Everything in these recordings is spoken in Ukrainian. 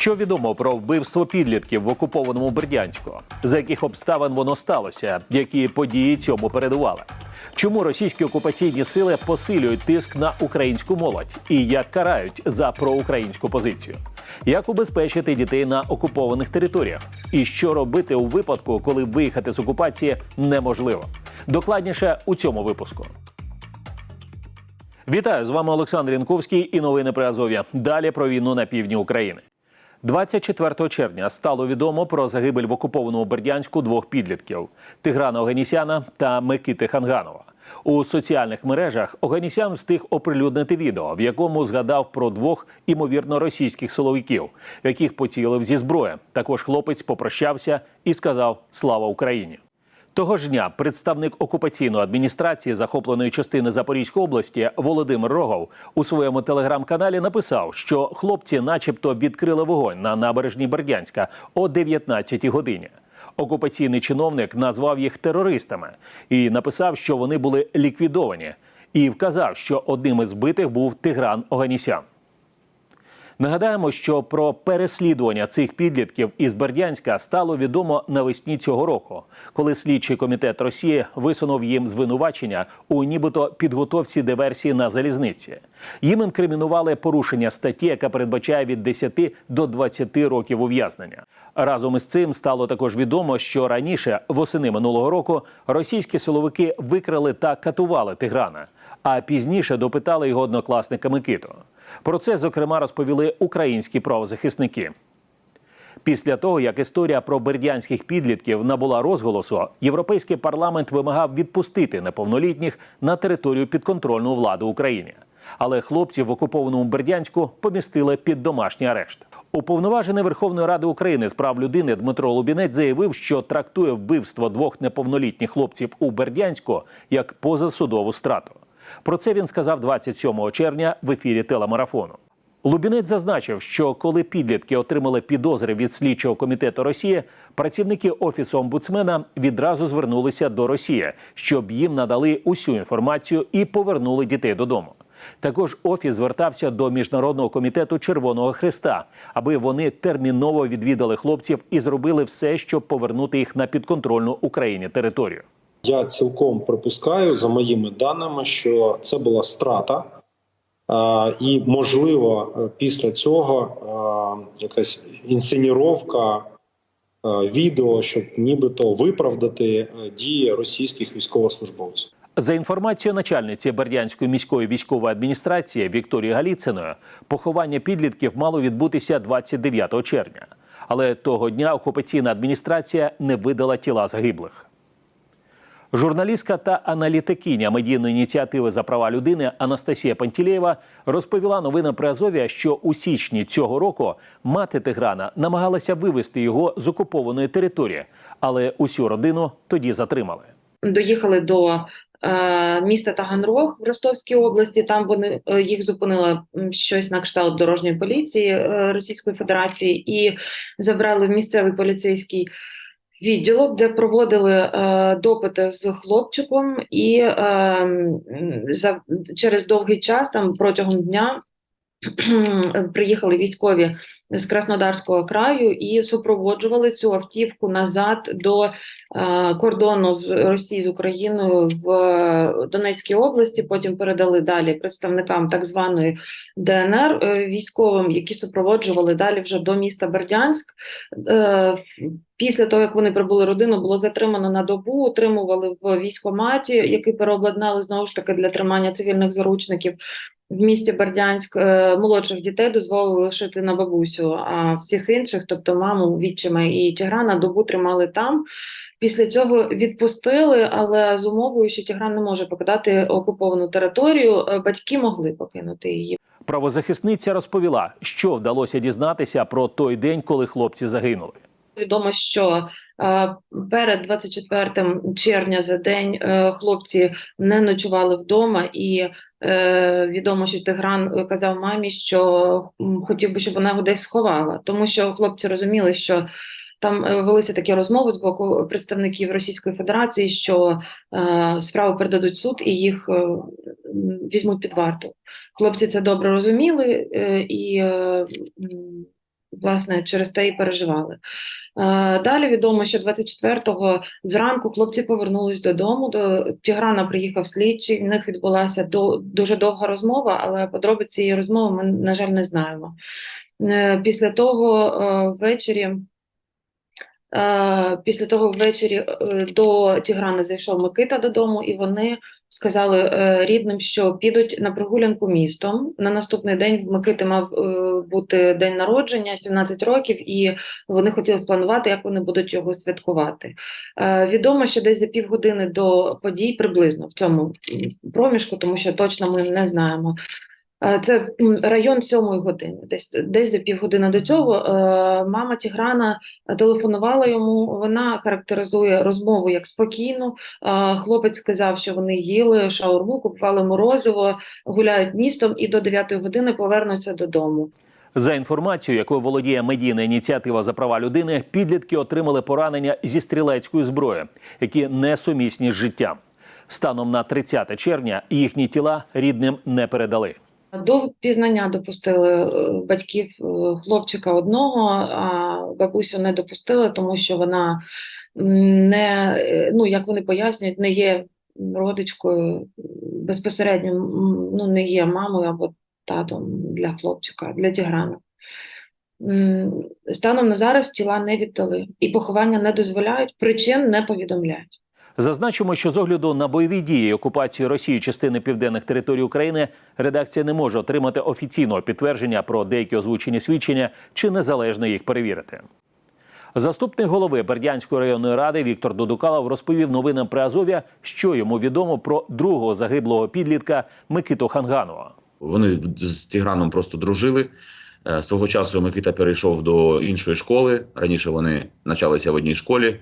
Що відомо про вбивство підлітків в окупованому Бердянську? За яких обставин воно сталося? Які події цьому передували? Чому російські окупаційні сили посилюють тиск на українську молодь і як карають за проукраїнську позицію? Як убезпечити дітей на окупованих територіях? І що робити у випадку, коли виїхати з окупації неможливо? Докладніше у цьому випуску. Вітаю з вами Олександр Янковський і новини при Азов'я. Далі про війну на півдні України. 24 червня стало відомо про загибель в окупованому Бердянську двох підлітків Тиграна Оганісяна та Микити Ханганова. У соціальних мережах Оганісян встиг оприлюднити відео, в якому згадав про двох імовірно російських силовиків, яких поцілив зі зброї. Також хлопець попрощався і сказав Слава Україні. Того ж дня представник окупаційної адміністрації захопленої частини Запорізької області Володимир Рогов у своєму телеграм-каналі написав, що хлопці, начебто, відкрили вогонь на набережні Бердянська о 19-й годині. Окупаційний чиновник назвав їх терористами і написав, що вони були ліквідовані, і вказав, що одним із збитих був Тигран Оганісян. Нагадаємо, що про переслідування цих підлітків із Бердянська стало відомо навесні цього року, коли слідчий комітет Росії висунув їм звинувачення у нібито підготовці диверсії на залізниці. Їм інкримінували порушення статті, яка передбачає від 10 до 20 років ув'язнення. Разом із цим стало також відомо, що раніше, восени минулого року, російські силовики викрали та катували Тиграна, а пізніше допитали його однокласника Микиту. Про це зокрема розповіли українські правозахисники. Після того, як історія про бердянських підлітків набула розголосу, європейський парламент вимагав відпустити неповнолітніх на територію підконтрольну влади України. Але хлопців в окупованому Бердянську помістили під домашній арешт. Уповноважений Верховної Ради України з прав людини Дмитро Лубінець заявив, що трактує вбивство двох неповнолітніх хлопців у Бердянську як позасудову страту. Про це він сказав 27 червня в ефірі телемарафону. Лубінець зазначив, що коли підлітки отримали підозри від слідчого комітету Росії, працівники офісу омбудсмена відразу звернулися до Росії, щоб їм надали усю інформацію і повернули дітей додому. Також офіс звертався до міжнародного комітету Червоного Христа, аби вони терміново відвідали хлопців і зробили все, щоб повернути їх на підконтрольну Україні територію. Я цілком припускаю, за моїми даними, що це була страта, і можливо після цього якась інсценіровка відео, щоб нібито виправдати дії російських військовослужбовців. За інформацією начальниці Бердянської міської військової адміністрації Вікторії Галіциної, поховання підлітків мало відбутися 29 червня. Але того дня окупаційна адміністрація не видала тіла загиблих. Журналістка та аналітикиня медійної ініціативи за права людини Анастасія Пантілєєва розповіла новинам при Азові, що у січні цього року мати Тиграна намагалася вивезти його з окупованої території, але усю родину тоді затримали. доїхали до е, міста Таганрог в Ростовській області. Там вони е, їх зупинило м, щось на кшталт дорожньої поліції е, Російської Федерації і забрали в місцевий поліцейський відділок, де проводили е, допити з хлопчиком, і е, за через довгий час, там протягом дня. Приїхали військові з Краснодарського краю і супроводжували цю автівку назад до е, кордону з Росії з Україною в Донецькій області. Потім передали далі представникам так званої ДНР е, військовим, які супроводжували далі вже до міста Бердянськ. Е, Після того, як вони прибули родину, було затримано на добу, утримували в військкоматі, який переобладнали знову ж таки для тримання цивільних заручників. В місті Бердянськ е, молодших дітей дозволили лишити на бабусю, а всіх інших, тобто маму, відчима і Тіграна, добу тримали там. Після цього відпустили, але з умовою, що Тігран не може покидати окуповану територію. Е, Батьки могли покинути її. Правозахисниця розповіла, що вдалося дізнатися про той день, коли хлопці загинули. Відомо, що е, перед 24 червня за день хлопці не ночували вдома, і відомо, що Тигран казав мамі, що хотів би, щоб вона його десь сховала, тому що хлопці розуміли, що там е, велися такі розмови з боку представників Російської Федерації, що е, справу передадуть суд і їх е, візьмуть під варту. Хлопці це добре розуміли е, і е, власне через те і переживали. Е, Далі відомо, що 24-го зранку хлопці повернулись додому. До Тіграна приїхав слідчий. В них відбулася до, дуже довга розмова, але подробиці цієї розмови ми, на жаль, не знаємо. Е, Після того е, ввечері. Е, Після того ввечері е, до Тіграна зайшов Микита додому, і вони сказали е, рідним, що підуть на прогулянку містом. На наступний день в Микити мав е, бути день народження, 17 років, і вони хотіли спланувати, як вони будуть його святкувати. Е, Відомо, що десь за півгодини до подій, приблизно в цьому проміжку, тому що точно ми не знаємо. Е, Це район сьомої години. Десь десь за півгодини до цього е, мама Тіграна телефонувала йому. Вона характеризує розмову як спокійну. Е, Хлопець сказав, що вони їли шаурму, купували морозиво, гуляють містом і до 9 години повернуться додому. За інформацією, якою володіє медійна ініціатива за права людини, підлітки отримали поранення зі стрілецької зброї, які несумісні з життям. Станом на 30 червня їхні тіла рідним не передали. До впізнання допустили е, батьків е, хлопчика одного, а бабусю не допустили, тому що вона не, е, ну як вони пояснюють, не є родичкою безпосередньо, ну не є мамою або татом для хлопчика, для Тіграна. Станом на зараз тіла не віддали і поховання не дозволяють, причин не повідомляють. Зазначимо, що з огляду на бойові дії і окупацію Росії частини південних територій України редакція не може отримати офіційного підтвердження про деякі озвучені свідчення чи незалежно їх перевірити. Заступник голови Бердянської районної ради Віктор Дудукалов розповів новинам при Азов'я, що йому відомо про другого загиблого підлітка Микиту Ханганова. Вони з Тіграном просто дружили. Е, Свого часу Микита перейшов до іншої школи. Раніше вони навчалися в одній школі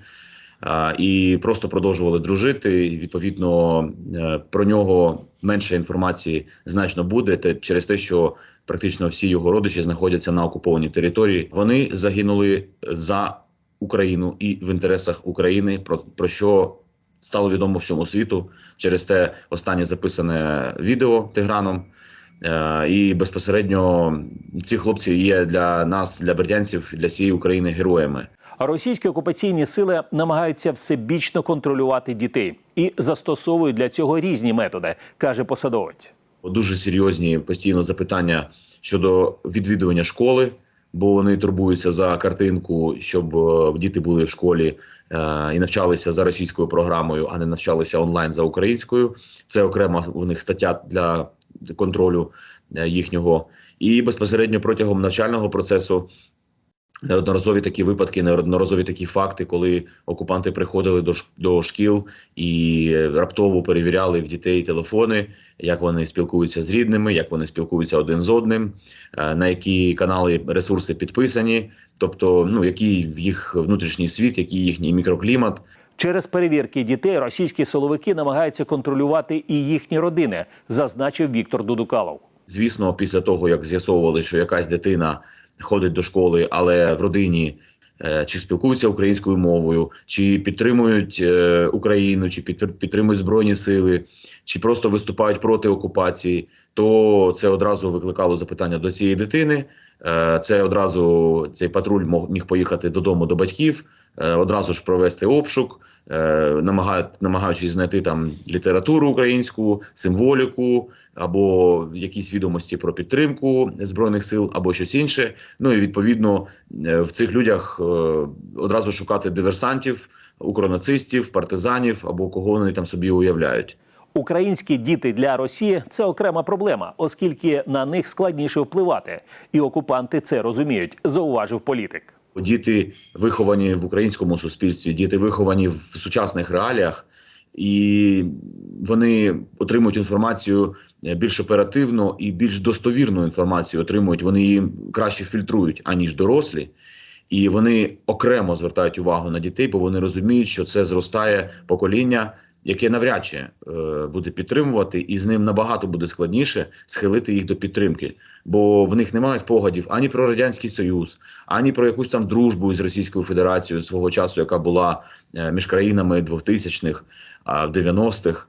і просто продовжували дружити. Відповідно, е, про нього менше інформації значно буде те- через те, що практично всі його родичі знаходяться на окупованій території. Вони загинули за Україну і в інтересах України, про, про що стало відомо всьому світу через те останнє записане відео Тиграном. Е, І безпосередньо ці хлопці є для нас, для бердянців, для всієї України героями. Російські окупаційні сили намагаються всебічно контролювати дітей і застосовують для цього різні методи, каже посадовець. Дуже серйозні постійно запитання щодо відвідування школи, бо вони турбуються за картинку, щоб е, діти були в школі е, і навчалися за російською програмою, а не навчалися онлайн за українською. Це окрема у них стаття для контролю е, їхнього. І безпосередньо протягом навчального процесу неодноразові такі випадки, неодноразові такі факти, коли окупанти приходили до, до шкіл і раптово перевіряли в дітей телефони, як вони спілкуються з рідними, як вони спілкуються один з одним, е, на які канали ресурси підписані, тобто ну який в їх внутрішній світ, який їхній мікроклімат. Через перевірки дітей російські силовики намагаються контролювати і їхні родини, зазначив Віктор Дудукалов. Звісно, після того як з'ясовували, що якась дитина ходить до школи, але в родині е, чи спілкуються українською мовою, чи підтримують е, Україну, чи підтримують збройні сили, чи просто виступають проти окупації, то це одразу викликало запитання до цієї дитини. Е, Це одразу цей патруль міг поїхати додому до батьків, одразу ж провести обшук, намагають, намагаючись знайти там літературу українську, символіку або якісь відомості про підтримку збройних сил, або щось інше. Ну і відповідно е, в цих людях е, одразу шукати диверсантів, укронацистів, партизанів або кого вони там собі уявляють. Українські діти для Росії це окрема проблема, оскільки на них складніше впливати, і окупанти це розуміють, зауважив політик. Діти виховані в українському суспільстві, діти виховані в сучасних реаліях, і вони отримують інформацію е, більш оперативно і більш достовірну інформацію отримують. Вони її краще фільтрують аніж дорослі, і вони окремо звертають увагу на дітей, бо вони розуміють, що це зростає покоління, яке навряд чи е, буде підтримувати, і з ним набагато буде складніше схилити їх до підтримки, бо в них немає спогадів ані про радянський союз, ані про якусь там дружбу з Російською Федерацією свого часу, яка була е, між країнами 2000-х, а в 90-х.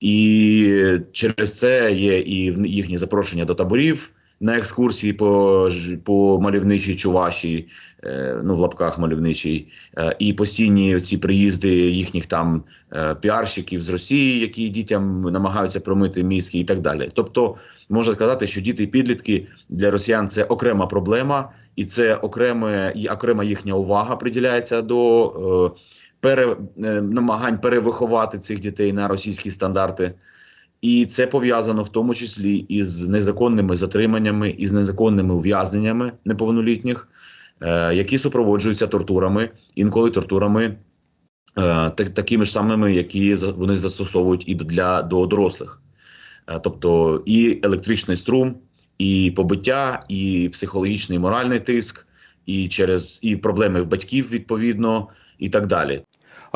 І через це є і їхні запрошення до таборів, на екскурсії по, по мальовничій Чувашії, е, ну в лапках мальовничій, е, і постійні ці приїзди їхніх там е, піарщиків з Росії, які дітям намагаються промити мізки і так далі. Тобто можна сказати, що діти і підлітки для росіян це окрема проблема, і це окреме і окрема їхня увага приділяється до пере, намагань перевиховати цих дітей на російські стандарти. І це пов'язано в тому числі із незаконними затриманнями, із незаконними ув'язненнями неповнолітніх, е, які супроводжуються тортурами, інколи тортурами е, так, такими ж самими, які вони застосовують і для до дорослих. Е, тобто і електричний струм, і побиття, і психологічний і моральний тиск, і через і проблеми в батьків відповідно, і так далі.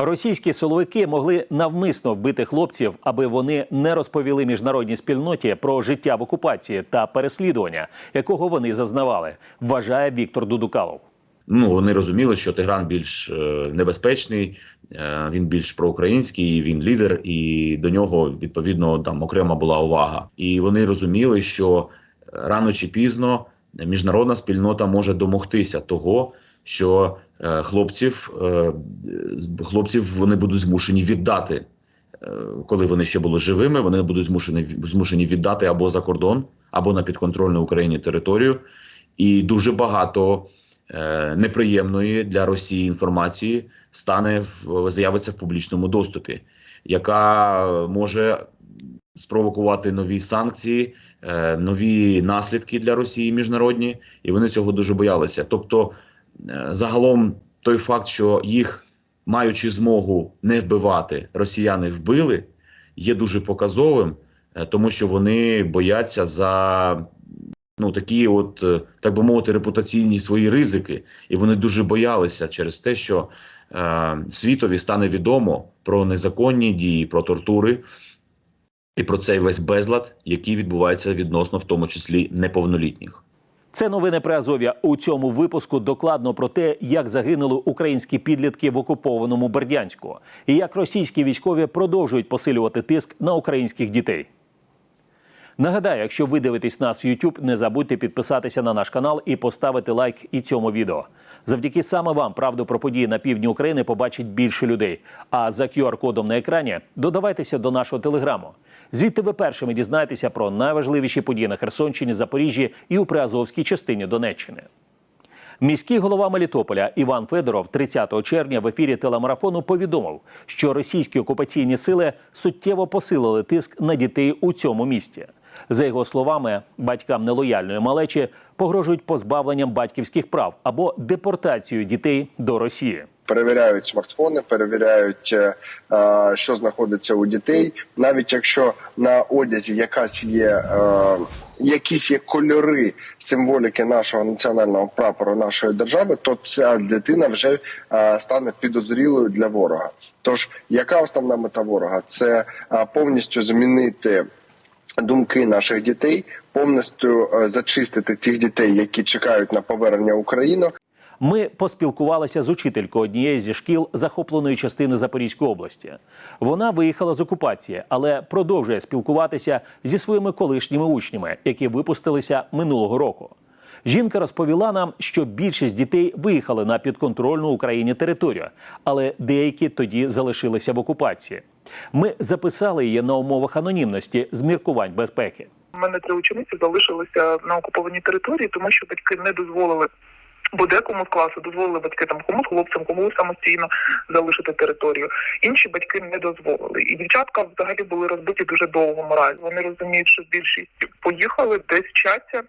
Російські силовики могли навмисно вбити хлопців, аби вони не розповіли міжнародній спільноті про життя в окупації та переслідування, якого вони зазнавали, вважає Віктор Дудукалов. Ну вони розуміли, що Тигран більш е, небезпечний, е, він більш проукраїнський, він лідер, і до нього відповідно там окрема була увага. І вони розуміли, що рано чи пізно міжнародна спільнота може домогтися того, що е, хлопців, е, хлопців вони будуть змушені віддати. Е, Коли вони ще були живими, вони будуть змушені змушені віддати або за кордон, або на підконтрольну Україні територію. І дуже багато е, неприємної для Росії інформації стане в з'явиться в публічному доступі, яка може спровокувати нові санкції, е, нові наслідки для Росії міжнародні, і вони цього дуже боялися. Тобто, загалом, той факт, що їх, маючи змогу не вбивати, росіяни вбили, є дуже показовим, е, тому що вони бояться за ну такі, от е, так би мовити, репутаційні свої ризики, і вони дуже боялися через те, що е, світові стане відомо про незаконні дії, про тортури і про цей весь безлад, який відбувається відносно, в тому числі неповнолітніх. Це новини при Азов'я. У цьому випуску докладно про те, як загинули українські підлітки в окупованому Бердянську, і як російські військові продовжують посилювати тиск на українських дітей. Нагадаю, якщо ви дивитесь нас в YouTube, не забудьте підписатися на наш канал і поставити лайк і цьому відео. Завдяки саме вам правду про події на півдні України побачить більше людей. А за QR-кодом на екрані додавайтеся до нашого телеграму. Звідти ви першими дізнаєтеся про найважливіші події на Херсонщині, Запоріжжі і у Приазовській частині Донеччини. Міський голова Мелітополя Іван Федоров 30 червня в ефірі телемарафону повідомив, що російські окупаційні сили суттєво посилили тиск на дітей у цьому місті. За його словами, батькам нелояльної малечі погрожують позбавленням батьківських прав або депортацією дітей до Росії. Перевіряють смартфони, перевіряють, е, е, що знаходиться у дітей. Навіть якщо на одязі якась є е, якісь є кольори символіки нашого національного прапору нашої держави, то ця дитина вже стане підозрілою для ворога. Тож яка основна мета ворога? Це повністю змінити. Думки наших дітей повністю зачистити тих дітей, які чекають на повернення в Україну, Ми поспілкувалися з учителькою однієї зі шкіл захопленої частини Запорізької області. Вона виїхала з окупації, але продовжує спілкуватися зі своїми колишніми учнями, які випустилися минулого року. Жінка розповіла нам, що більшість дітей виїхали на підконтрольну Україні територію, але деякі тоді залишилися в окупації. Ми записали її на умовах анонімності з міркувань безпеки. У мене три учениці залишилися на окупованій території, тому що батьки не дозволили. Бо декому з класу дозволили батьки там комусь хлопцям, комусь самостійно залишити територію. Інші батьки не дозволили. І дівчатка взагалі були розбиті дуже довго мораль. Вони розуміють, що більшість поїхали, десь вчаться,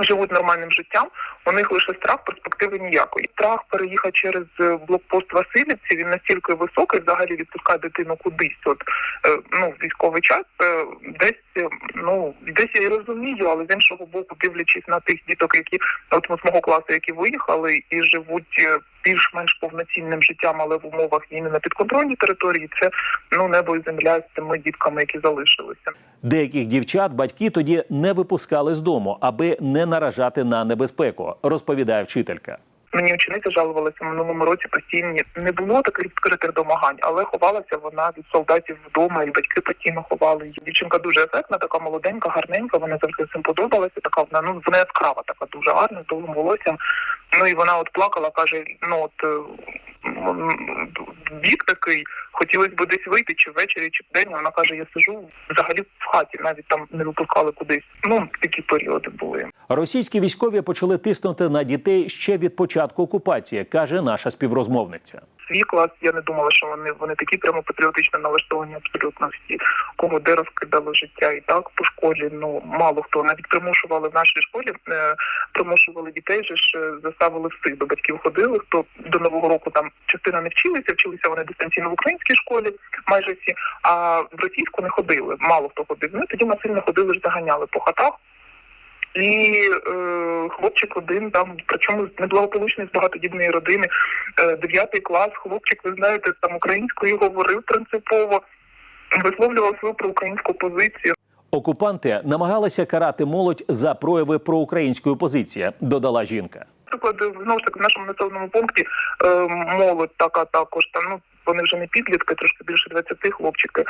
живуть нормальним життям. У них лише страх, перспективи ніякої. Страх переїхати через е, блокпост Васильівці. Він настільки високий, взагалі відпускає дитину кудись. От е, ну військовий час е, десь ну десь я і розумію, але з іншого боку, дивлячись на тих діток, які от з мого класу, які виїхали і живуть більш-менш повноцінним життям, але в умовах війни на підконтрольній території, це ну небо і земля з тими дітками, які залишилися. Деяких дівчат батьки тоді не випускали з дому, аби не наражати на небезпеку, розповідає вчителька. Мені учениця жалувалася в минулому році постійні. Не було таких відкритих домагань, але ховалася вона від солдатів вдома, і батьки постійно ховали її. Дівчинка дуже ефектна, така молоденька, гарненька. Вона завжди цим подобалася. Така вона ну вона яскрава, така дуже гарна, довгим волоссям. Ну і вона от плакала, каже: ну от е, м, вік такий, хотілося б десь вийти, чи ввечері, чи вдень. Вона каже: я сижу взагалі в хаті, навіть там не випускали кудись. Ну такі періоди були. Російські військові почали тиснути на дітей ще від початку окупації, каже наша співрозмовниця. свій клас. Я не думала, що вони вони такі прямо патріотично налаштовані абсолютно всі, кого де розкидало життя і так по школі. Ну мало хто навіть примушували в нашій школі, е, примушували дітей, же ж е, заставили всіх до батьків ходили. Хто до нового року там частина не вчилися, вчилися вони дистанційно в українській школі, майже всі, а в російську не ходили. Мало хто ходив. Ну тоді насильно ходили заганяли по хатах. І е, хлопчик один там, причому з неблагополучної з багатодітної родини, е, дев'ятий клас, хлопчик, ви знаєте, там українською говорив принципово, висловлював свою проукраїнську позицію. Окупанти намагалися карати молодь за прояви проукраїнської позиції, додала жінка. Наприклад, знову ж таки в нашому населеному пункті е, молодь така також там. Ну вони вже не підлітки, трошки більше 20 хлопчики.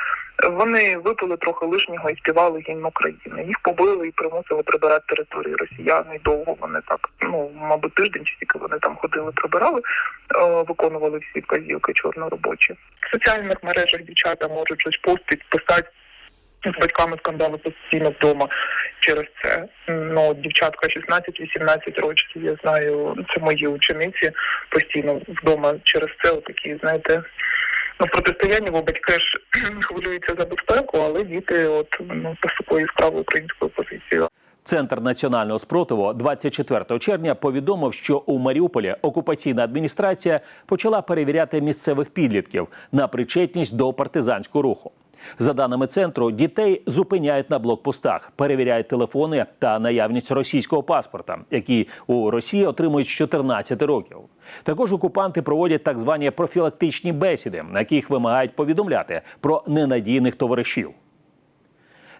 Вони випили трохи лишнього і співали гімн України. Їх побили і примусили прибирати територію росіяни. Довго вони так, ну мабуть, тиждень чи тільки вони там ходили, прибирали, е, виконували всі вказівки чорноробочі. В соціальних мережах дівчата можуть щось постити, писати. З батьками скандали постійно вдома через це. Ну, дівчатка 16-18 років, я знаю, це мої учениці постійно вдома через це такі, знаєте, ну, протистояння, бо батьки ж хвилюються за безпеку, але діти от ну, такою яскравою українською позицією. Центр національного спротиву 24 червня повідомив, що у Маріуполі окупаційна адміністрація почала перевіряти місцевих підлітків на причетність до партизанського руху. За даними центру, дітей зупиняють на блокпостах, перевіряють телефони та наявність російського паспорта, які у Росії отримують з 14 років. Також окупанти проводять так звані профілактичні бесіди, на яких вимагають повідомляти про ненадійних товаришів.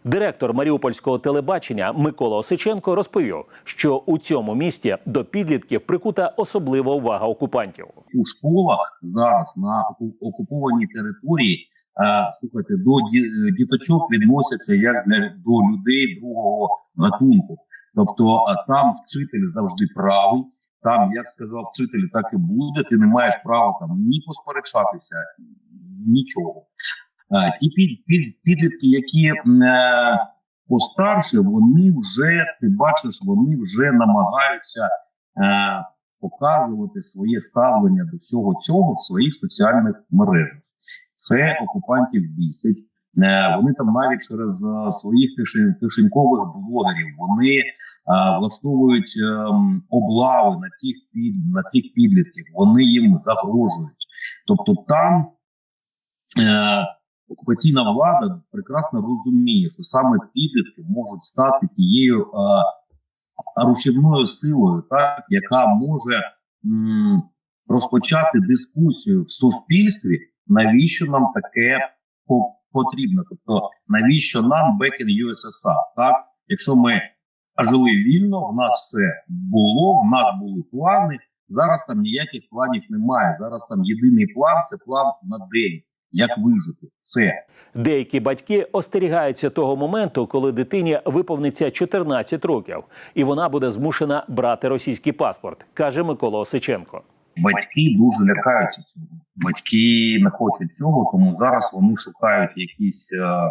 Директор Маріупольського телебачення Микола Осиченко розповів, що у цьому місті до підлітків прикута особлива увага окупантів. у школах зараз на окупованій території. Е, Слухайте, до ді- діточок відносяться як для до людей другого гатунку. Тобто, а там вчитель завжди правий. Там, як сказав вчитель, так і буде. Ти не маєш права там ні посперечатися, нічого. Е, Ті під, під, підлітки, які е, постарше, вони вже ти бачиш, вони вже намагаються е, показувати своє ставлення до всього цього в своїх соціальних мережах. Це окупантів бісить. Е, Вони там навіть через е, своїх кишень- кишенькових блогерів вони е, влаштовують ем, облави на цих під на цих підлітків. Вони їм загрожують. Тобто там окупаційна влада прекрасно розуміє, що саме підлітки можуть стати тією рушівною силою, так яка може розпочати дискусію в суспільстві, навіщо нам таке по- потрібно? Тобто, навіщо нам in USSR? Так, якщо ми жили вільно, в нас все було, в нас були плани. Зараз там ніяких планів немає. Зараз там єдиний план це план на день. Як вижити все Деякі батьки остерігаються того моменту, коли дитині виповниться 14 років, і вона буде змушена брати російський паспорт, каже Микола Осиченко. Батьки дуже лякаються цього. Батьки не хочуть цього, тому зараз вони шукають якісь е,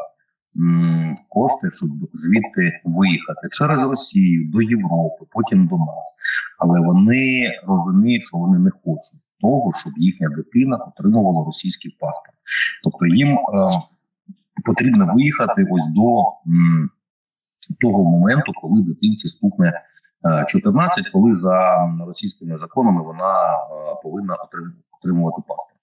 м, кошти, щоб звідти виїхати через Росію до Європи, потім до нас. Але вони розуміють, що вони не хочуть того, щоб їхня дитина отримувала російський паспорт. Тобто їм е, потрібно виїхати ось до м, того моменту, коли дитинці стукне 14, коли за російськими законами вона е, повинна отрим- отримувати паспорт.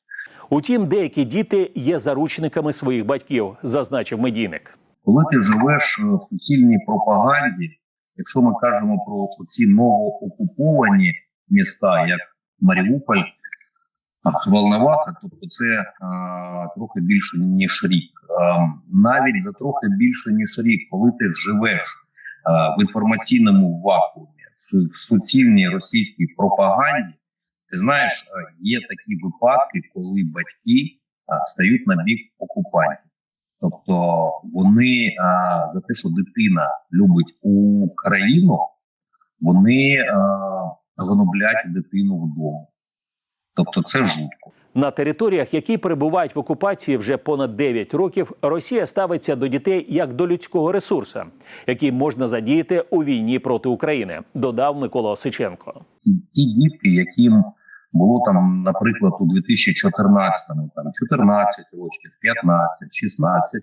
Утім, деякі діти є заручниками своїх батьків, зазначив медійник. Коли ти живеш е, в суцільній пропаганді, якщо ми кажемо про ці новоокуповані міста, як Маріуполь, Волноваха, тобто це е, трохи більше ніж рік. Е, навіть за трохи більше ніж рік, коли ти живеш е, в інформаційному вакуумі, в, суцільній російській пропаганді, Ти знаєш, е, є такі випадки, коли батьки е, стають на бік окупантів. Тобто вони е, за те, що дитина любить Україну, вони е, гноблять дитину вдома. Тобто це жутко. На територіях, які перебувають в окупації вже понад 9 років, Росія ставиться до дітей як до людського ресурсу, який можна задіяти у війні проти України, додав Микола Осиченко. ті, дітки, яким було там, наприклад, у 2014-му, там 14 років, 15, 16,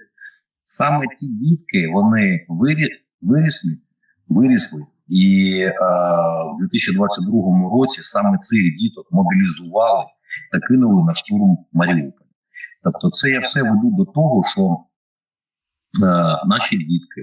саме ті дітки, вони вирі, вирісли, вирісли, і е, в 2022 році саме цих діток мобілізували та кинули на штурм Маріуполя. Тобто, це я все веду до того, що е, наші дітки,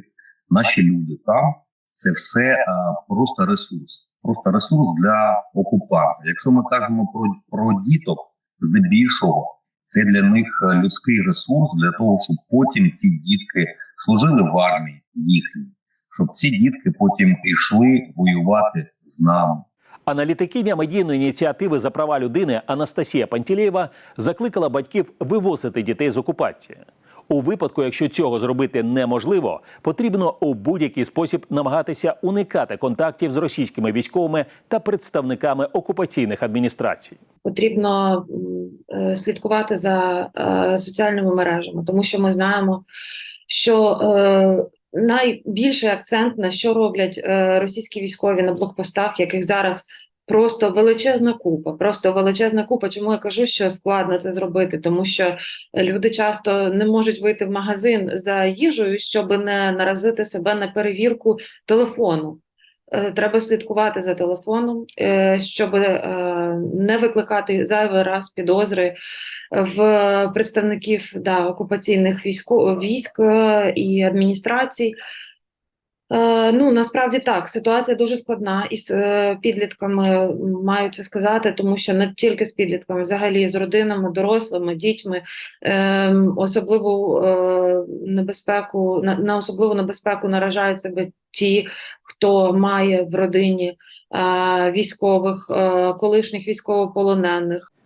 наші люди там це все е, просто ресурс, просто ресурс для окупанта. Якщо ми кажемо про, про діток, здебільшого це для них е, людський ресурс для того, щоб потім ці дітки служили в армії їхній, щоб ці дітки потім йшли воювати з нами. Аналітикиня медійної ініціативи за права людини Анастасія Пантілєєва закликала батьків вивозити дітей з окупації. У випадку, якщо цього зробити неможливо, потрібно у будь-який спосіб намагатися уникати контактів з російськими військовими та представниками окупаційних адміністрацій. потрібно е, слідкувати за е, соціальними мережами, тому що ми знаємо, що е, найбільший акцент на що роблять е, російські військові на блокпостах, яких зараз просто величезна купа. Просто величезна купа. Чому я кажу, що складно це зробити? Тому що люди часто не можуть вийти в магазин за їжею, щоб не наразити себе на перевірку телефону. Е, Треба слідкувати за телефоном, е, щоб е, не викликати зайвий раз підозри в представників да, окупаційних військ, військ і адміністрацій. Е, Ну, насправді так, ситуація дуже складна із е, підлітками, маю це сказати, тому що не тільки з підлітками, взагалі з родинами, дорослими, дітьми, е, особливу е, небезпеку, на, особливу небезпеку наражають себе ті, хто має в родині військових, колишніх військовополонених.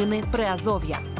Новини Приазов'я.